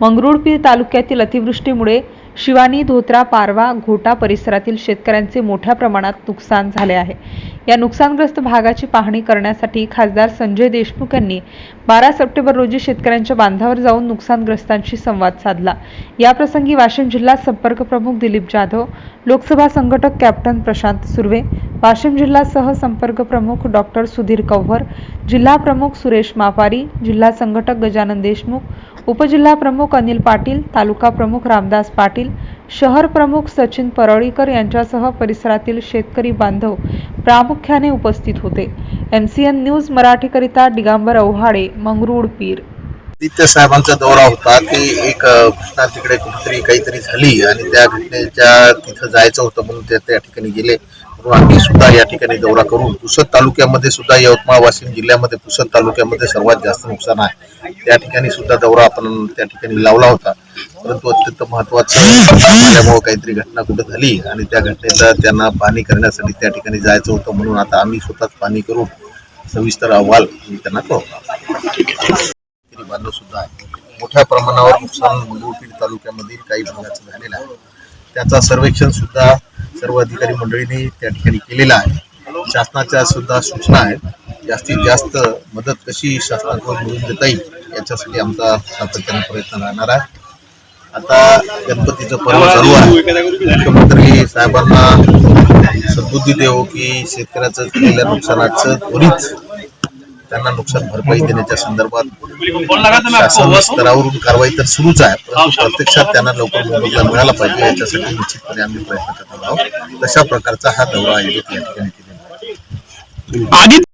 मंगरुळपीर तालुक्यातील अतिवृष्टीमुळे शिवानी धोत्रा पारवा घोटा परिसरातील शेतकऱ्यांचे मोठ्या प्रमाणात नुकसान झाले आहे. या नुकसानग्रस्त भागाची पाहणी करण्यासाठी खासदार संजय देशमुख यांनी बारा सप्टेंबर रोजी शेतकऱ्यांच्या बांधावर जाऊन नुकसानग्रस्तांशी संवाद साधला. याप्रसंगी वाशिम जिल्हा संपर्क प्रमुख दिलीप जाधव लोकसभा संघटक कॅप्टन प्रशांत सुर्वे वाशिम जिल्हा सह संपर्क प्रमुख डॉक्टर सुधीर कव्हर जिल्हा प्रमुख सुरेश मापारी जिल्हा संघटक गजानन देशमुख उपजिल्हा प्रमुख अनिल पाटील तालुका प्रमुख रामदास पाटील शहर प्रमुख सचिन परळीकर यांच्यासह परिसरातील शेतकरी बांधव प्रामुख्याने उपस्थित होते. एमसीएन न्यूज मराठीकरिता दिगांबर अव्हाडे मंगरुळ पीर. आदित्य साहेबांचा दौरा होता की एक घटना तिकडे कुठेतरी काहीतरी झाली आणि त्या घटनेच्या तिथं जायचं होतं म्हणून ते त्या ठिकाणी गेले. म्हणून आम्ही सुद्धा या ठिकाणी दौरा करून पुसद तालुक्यामध्ये सुद्धा यवतमाळ वाशिम जिल्ह्यामध्ये पुसद तालुक्यामध्ये सर्वात जास्त नुकसान आहे. त्या ठिकाणी सुद्धा दौरा आपण त्या ठिकाणी लावला होता. परंतु अत्यंत महत्वाचं असल्यामुळं काहीतरी घटना कुठं झाली आणि त्या घटनेचा त्यांना पाणी करण्यासाठी त्या ठिकाणी जायचं होतं म्हणून आता आम्ही स्वतःच पाणी करून सविस्तर अहवाल त्यांना कळवला. बांधव सुद्धा आहे मोठ्या प्रमाणावर नुकसान मंगळपीठ तालुक्यामधील काही भागाचं झालेलं आहे. त्याचा सर्वेक्षण सुद्धा सर्व अधिकारी मंडळींनी त्या ठिकाणी केलेला आहे. शासनाच्या सुद्धा सूचना आहेत. जास्तीत जास्त मदत कशी शासनाकडून मिळवून देता येईल याच्यासाठी आमचा सातत्याने प्रयत्न राहणार आहे. आता गणपतीचं पर्व चालू आहे. मुख्यमंत्री साहेबांना सद्बुद्धी देऊ की शेतकऱ्याचं झालेल्या नुकसानाचं त्वरित त्यांना नुकसान भरपाई देण्याच्या संदर्भात शासन स्तरावरून कारवाई तर सुरूच आहे परंतु प्रत्यक्षात त्यांना लवकर मोबदला मिळाला पाहिजे याच्यासाठी निश्चितपणे आम्ही प्रयत्न करत आहोत. तशा प्रकारचा हा दौरा आयोजित या ठिकाणी केलेला आहे.